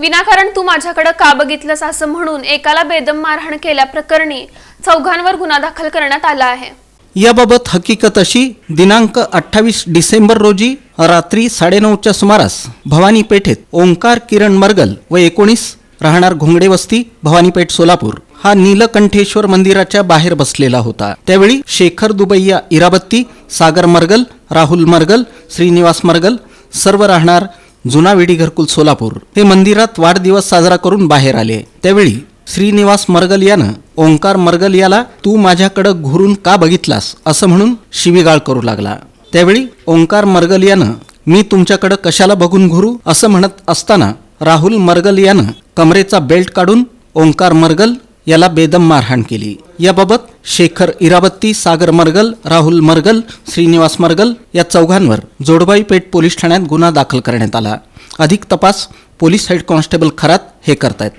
विनाकारण तू माझ्याकडे का बघितलंस असं म्हणून एकाला बेदम मारहाण केल्याप्रकरणी चौघांवर गुन्हा दाखल करण्यात आला आहे. याबाबत हकीकत अशी दिनांक अठ्ठावीस डिसेंबर रोजी रात्री साडेनऊच्या सुमारास भवानी पेठेत ओंकार किरण मर्गल व एकोणीस राहणार घोंगडे वस्ती भवानीपेठ सोलापूर हा नीलकंठेश्वर मंदिराच्या बाहेर बसलेला होता. त्यावेळी शेखर दुबैया इराबत्ती सागर मर्गल राहुल मर्गल श्रीनिवास मर्गल सर्व राहणार जुना वेडी घरकुल सोलापूर हे मंदिरात वाढदिवस साजरा करून बाहेर आले. त्यावेळी श्रीनिवास मरगल यानं ओंकार मर्गल याला तू माझ्याकडं घुरून का बघितलास? असं म्हणून शिवीगाळ करू लागला. त्यावेळी ओंकार मर्गल यानं मी तुमच्याकडं कशाला बघून घुरू? असं म्हणत असताना राहुल मरगल यानं कमरेचा बेल्ट काढून ओंकार मर्गल याला बेदम मारहाण केली. याबाबत शेखर इराबत्ती सागर मर्गल राहुल मर्गल श्रीनिवास मर्गल या चौघांवर जोडबाई पेठ पोलीस ठाण्यात गुन्हा दाखल करण्यात आला. अधिक तपास पोलीस हेड कॉन्स्टेबल खरात हे करतायत.